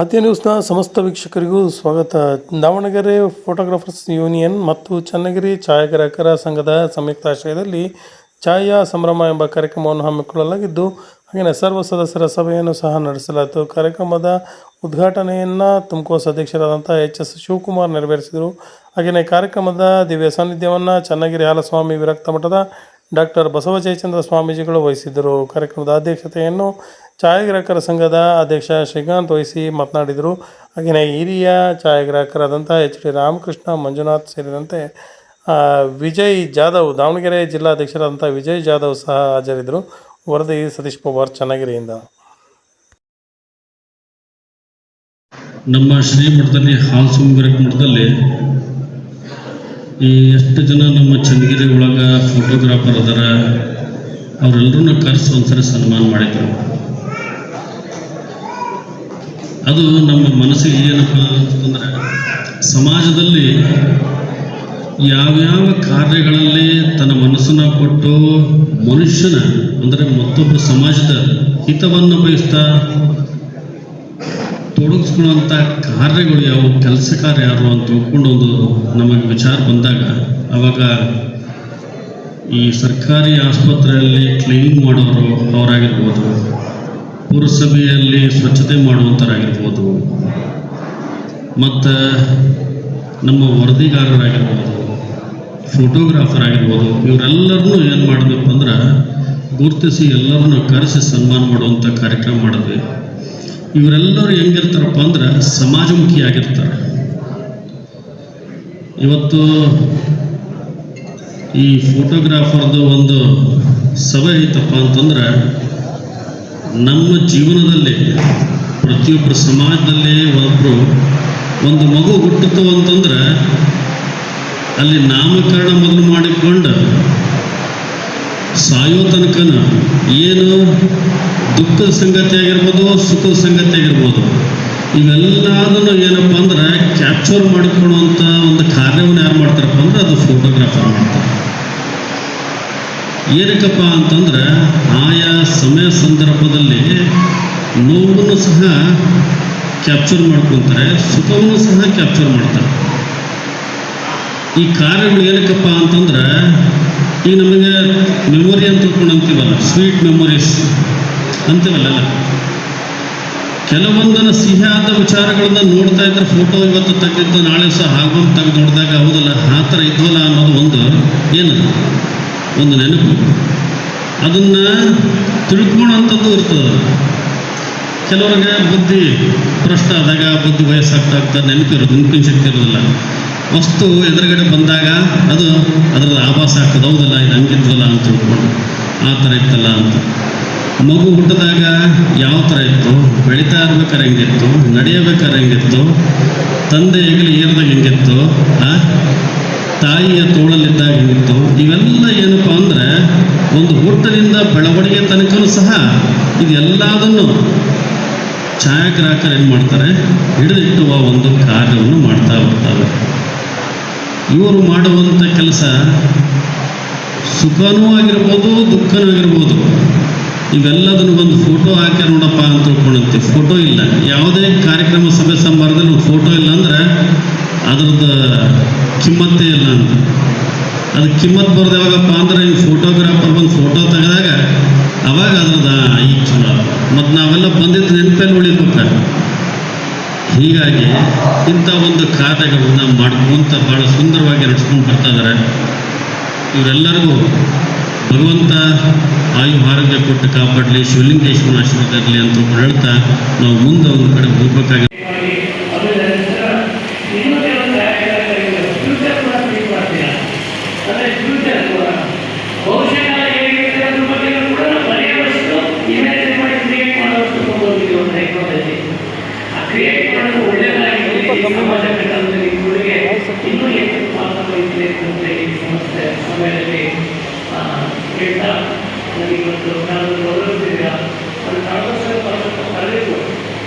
ಆದ್ಯ ನ್ಯೂಸ್ನ ಸಮಸ್ತ ವೀಕ್ಷಕರಿಗೂ ಸ್ವಾಗತ. Davanagere photographers union ಮತ್ತು ಚನ್ನಗಿರಿ ಛಾಯಾಗ್ರಾಹಕರ ಸಂಘದ ಸಂಯುಕ್ತಾಶ್ರಯದಲ್ಲಿ ಛಾಯಾ ಸಂಭ್ರಮ ಎಂಬ ಕಾರ್ಯಕ್ರಮವನ್ನು ಹಮ್ಮಿಕೊಳ್ಳಲಾಗಿದ್ದು, ಹಾಗೆಯೇ ಸರ್ವ ಸದಸ್ಯರ ಸಭೆಯನ್ನು ಸಹ ನಡೆಸಲಾಯಿತು. ಕಾರ್ಯಕ್ರಮದ ಉದ್ಘಾಟನೆಯನ್ನು ತುಮಕೋಸ್ ಅಧ್ಯಕ್ಷರಾದಂಥ ಎಚ್ ಎಸ್ ಶಿವಕುಮಾರ್ ನೆರವೇರಿಸಿದರು. ಹಾಗೆಯೇ ಕಾರ್ಯಕ್ರಮದ ದಿವ್ಯ ಸಾನ್ನಿಧ್ಯವನ್ನು ಚನ್ನಗಿರಿ ಹಾಲಸ್ವಾಮಿ ವಿರಕ್ತ ಮಠದ ಡಾಕ್ಟರ್ ಬಸವ ಜಯಚಂದ್ರ ಸ್ವಾಮೀಜಿಗಳು ವಹಿಸಿದ್ದರು. ಕಾರ್ಯಕ್ರಮದ ಅಧ್ಯಕ್ಷತೆಯನ್ನು ಛಾಯಾಗ್ರಾಹಕರ ಸಂಘದ ಅಧ್ಯಕ್ಷ ಶ್ರೀಕಾಂತ್ ವಹಿಸಿ ಮಾತನಾಡಿದರು. ಹಾಗೆಯೇ ಹಿರಿಯ ಛಾಯಾಗ್ರಾಹಕರಾದಂಥ ಎಚ್ ಡಿ ರಾಮಕೃಷ್ಣ, ಮಂಜುನಾಥ್ ಸೇರಿದಂತೆ ವಿಜಯ್ ಜಾಧವ್, ದಾವಣಗೆರೆ ಜಿಲ್ಲಾಧ್ಯಕ್ಷರಾದಂಥ ವಿಜಯ್ ಜಾಧವ್ ಸಹ ಹಾಜರಿದ್ದರು. ವರದಿ ಸತೀಶ್ ಪವಾರ್ ಚನ್ನಗಿರಿಯಿಂದ. ನಮ್ಮ ಶ್ರೀಮಠದಲ್ಲಿ ಹಾಲ್ಸುಂಗರ ಮಠದಲ್ಲಿ ಈ ಎಷ್ಟು ಜನ ನಮ್ಮ ಚನ್ನಗಿರಿ ಒಳಗೆ ಫೋಟೋಗ್ರಾಫರ್ ಅದಾರ ಅವರೆಲ್ಲರನ್ನ ಕರೆಸಿ ಒಂದ್ಸರಿ ಸನ್ಮಾನ ಮಾಡಿದ್ರು. ಅದು ನಮ್ಮ ಮನಸ್ಸಿಗೆ ಏನಪ್ಪ ಅಂತಂದ್ರೆ, ಸಮಾಜದಲ್ಲಿ ಯಾವ್ಯಾವ ಕಾರ್ಯಗಳಲ್ಲಿ ತನ್ನ ಮನಸ್ಸನ್ನು ಕೊಟ್ಟು ಮನುಷ್ಯನ, ಅಂದರೆ ಮತ್ತೊಬ್ಬ ಸಮಾಜದ ಹಿತವನ್ನು ಬಯಸ್ತಾ ತೊಡಗಿಸ್ಕೊಳ್ಳುವಂಥ ಕಾರ್ಯಗಳು ಯಾವ ಕೆಲಸ ಕಾರ್ಯ ಯಾರು ಅಂತ ತಿಳ್ಕೊಂಡು ಒಂದು ನಮಗೆ ವಿಚಾರ ಬಂದಾಗ, ಅವಾಗ ಈ ಸರ್ಕಾರಿ ಆಸ್ಪತ್ರೆಯಲ್ಲಿ ಕ್ಲೀನಿಂಗ್ ಮಾಡೋರು ಅವರಾಗಿರ್ಬೋದು. ಪುರಸಭೆಯಲ್ಲಿ ಸ್ವಚ್ಛತೆ ಮಾಡುವಂಥರಾಗಿರ್ಬೋದು ಮತ್ತು ನಮ್ಮ ವರದಿಗಾರರಾಗಿರ್ಬೋದು ಫೋಟೋಗ್ರಾಫರ್ ಆಗಿರ್ಬೋದು, ಇವರೆಲ್ಲರನ್ನೂ ಏನು ಮಾಡಬೇಕು ಅಂದ್ರೆ ಗುರುತಿಸಿ ಎಲ್ಲರನ್ನೂ ಕರೆಸಿ ಸನ್ಮಾನ ಮಾಡುವಂಥ ಕಾರ್ಯಕ್ರಮ ಮಾಡಿದ್ವಿ. ಇವರೆಲ್ಲರೂ ಹೆಂಗಿರ್ತಾರಪ್ಪ ಅಂದ್ರೆ ಸಮಾಜಮುಖಿಯಾಗಿರ್ತಾರೆ ಇವತ್ತು ಈ ಫೋಟೋಗ್ರಾಫರ್ದು ಒಂದು ಸಭೆ ಐತಪ್ಪ ಅಂತಂದ್ರೆ ನಮ್ಮ ಜೀವನದಲ್ಲಿ ಪ್ರತಿಯೊಬ್ಬರ ಸಮಾಜದಲ್ಲಿ ಒಬ್ಬರು ಒಂದು ಮಗು ಹುಟ್ಟಿತು ಅಂತಂದ್ರೆ, ಅಲ್ಲಿ ನಾಮಕರಣ ಮೊದಲು ಮಾಡಿಕೊಂಡು ಸಾಯೋ ತನಕನ ಏನು ದುಃಖದ ಸಂಗತಿ ಆಗಿರ್ಬೋದು, ಸುಖದ ಸಂಗತಿ ಆಗಿರ್ಬೋದು, ಇವೆಲ್ಲದನ್ನು ಏನಪ್ಪ ಅಂದ್ರೆ ಕ್ಯಾಪ್ಚರ್ ಮಾಡಿಕೊಳ್ಳುವಂಥ ಒಂದು ಕಾರ್ಯವನ್ನು ಯಾರು ಮಾಡ್ತಾರಪ್ಪ ಅಂದ್ರೆ ಅದು ಫೋಟೋಗ್ರಾಫರ್ ಮಾಡ್ತಾರೆ. ಏನಕ್ಕಪ್ಪ ಅಂತಂದ್ರೆ ಆಯಾ ಸಮಯ ಸಂದರ್ಭದಲ್ಲಿ ನೋವನ್ನು ಸಹ ಕ್ಯಾಪ್ಚರ್ ಮಾಡ್ಕೊತಾರೆ, ಸುಖವನ್ನು ಸಹ ಕ್ಯಾಪ್ಚರ್ ಮಾಡ್ತಾರೆ. ಈ ಕಾರ್ಯಗಳು ಏನಕ್ಕಪ್ಪ ಅಂತಂದ್ರೆ, ಈಗ ನಮಗೆ ಮೆಮೊರಿ ಅಂತ ತಿಳ್ಕೊಂಡು ಅಂತೀವಲ್ಲ ಸ್ವೀಟ್ ಮೆಮೊರೀಸ್ ಅಂತೀವಲ್ಲ ಕೆಲವೊಂದನ್ನು ಸಿಹಿಯಾದ ವಿಚಾರಗಳನ್ನ ನೋಡ್ತಾ ಇದ್ರೆ ಫೋಟೋ ಇವತ್ತು ತೆಗೆದಿದ್ದು ನಾಳೆ ಸಹ ಹಾಗೊಂದು ತೆಗೆದು ನೋಡಿದಾಗ ಹೌದಲ್ಲ, ಆ ಥರ ಇದ್ವಲ್ಲ ಅನ್ನೋದು ಒಂದು ಏನು ಒಂದು ನೆನಪು. ಅದನ್ನು ತಿಳ್ಕೊಳ್ಳೋಂಥದ್ದು ಇರ್ತದೆ. ಕೆಲವ್ರಿಗೆ ಬುದ್ಧಿ ಭ್ರಷ್ಟ ಆದಾಗ ಬುದ್ಧಿ ವಯಸ್ಸಾಗ್ತಾ ಆಗ್ತಾ ನೆನಪಿರೋದು ನೆನಪಿನ ಶಕ್ತಿ ಇರೋದಿಲ್ಲ. ವಸ್ತು ಎದುರುಗಡೆ ಬಂದಾಗ ಅದು ಅದರ ಆಭಾಸ ಆಗ್ತದೆ, ಹೌದಲ್ಲ, ಇದು ಹಂಗಿದ್ವಲ್ಲ ಅಂತ ತಿಳ್ಕೊಂಡು ಆ ಥರ ಇತ್ತಲ್ಲ ಅಂತ. ಮಗು ಹುಟ್ಟಿದಾಗ ಯಾವ ಥರ ಇತ್ತು? ಬೆಳೀತಾ ಇರ್ಬೇಕಾದ್ರೆ ಹೆಂಗಿತ್ತು? ನಡೆಯಬೇಕಾದ್ರೆ ಹೆಂಗಿತ್ತು? ತಂದೆ ಹೆಗಲು ಏರಿದಾಗ ಹೆಂಗಿತ್ತು? ಆ? ತಾಯಿಯ ತೋಳಲ್ಲಿದ್ದಾಗ ಹೆಂಗಿತ್ತು ಇವೆಲ್ಲ ಏನಪ್ಪ ಅಂದರೆ ಒಂದು ಹುಟ್ಟಿನಿಂದ ಬೆಳವಣಿಗೆ ತನಕನೂ ಸಹ ಇದೆಲ್ಲದನ್ನು ಛಾಯಾಗ್ರಾಹಕರು ಏನು ಮಾಡ್ತಾರೆ? ಹಿಡಿದಿಟ್ಟುವ ಒಂದು ಕಾರ್ಯವನ್ನು ಮಾಡ್ತಾ ಬರ್ತಾರೆ ಇವರು ಮಾಡುವಂಥ ಕೆಲಸ ಸುಖನೂ ಆಗಿರ್ಬೋದು, ದುಃಖನೂ ಆಗಿರ್ಬೋದು. ಇವೆಲ್ಲದನ್ನು ಒಂದು ಫೋಟೋ ಹಾಕಿ ನೋಡಪ್ಪ ಅಂತ ತಿಳ್ಕೊಂಡಂತೆ. ಫೋಟೋ ಇಲ್ಲ. ಯಾವುದೇ ಕಾರ್ಯಕ್ರಮ, ಸಭೆ, ಸಂಬಾರದಲ್ಲಿ ಫೋಟೋ ಇಲ್ಲ. ಅದ್ರದ್ದು ಕಿಮ್ಮತ್ತೇ ಇಲ್ಲ ಅಂತ ಅದು ಕಿಮ್ಮತ್ ಬರೋದು ಯಾವಾಗಪ್ಪ ಅಂದ್ರೆ ಈ ಫೋಟೋಗ್ರಾಫರ್ ಬಂದು ಫೋಟೋ ತೆಗೆದಾಗ ಅವಾಗ ಅದ್ರದ್ದು ಈ ಚಲೋ ಮತ್ತು ನಾವೆಲ್ಲ ಬಂದಿದ್ದು ನೆನಪಲ್ಲಿ ಉಳಿಬೇಕು ಹೀಗಾಗಿ ಇಂಥ ಒಂದು ಕಾರ್ಯಗಳನ್ನ ಮಾಡ್ಕೊಂತ ಭಾಳ ಸುಂದರವಾಗಿ ನಡೆಸ್ಕೊಂಡು ಬರ್ತಾ ಇದ್ದಾರೆ ಇವರೆಲ್ಲರಿಗೂ ಭಗವಂತ ಆಯು ಆರೋಗ್ಯ ಕೊಟ್ಟು ಕಾಪಾಡಲಿ, ಶಿವಲಿಂಗೇಶ್ವರನ ಆಶೀರ್ವಾದ ಇರಲಿ ಅಂತ ಹೇಳ್ತಾ, ನಾವು ಮುಂದೆ ಒಂದು ಕಡೆ ಹೋಗ್ಬೇಕಾಗಿ ಡೇಟ ನನಗೆ ಇವತ್ತು ನಾನು ಗೌರವಿಸಿದ್ದೀರಾ ನಾನು ಸಾಕಷ್ಟು ಪರಸ್ಪರ ಕರೆದಿದ್ದು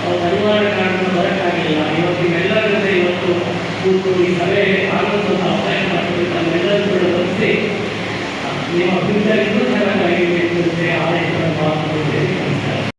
ಅವ್ರು ಅನಿವಾರ್ಯ ಕಾರಣ ಬರೋಕ್ಕಾಗಿಲ್ಲ ಇವತ್ತು ಎಲ್ಲರ ಜೊತೆ ಇವತ್ತು ಕೂತು ಈ ಸಭೆ ಆಗುವಂಥ ಅವಕಾಶ ಮಾಡ್ತೀವಿ ನಮ್ಮೆಲ್ಲರೂ ಕೂಡ ಬಂದಿಸಿ ನಿಮ್ಮ ಅಭಿಪ್ರಾಯ ಇನ್ನೂ ಚೆನ್ನಾಗಿ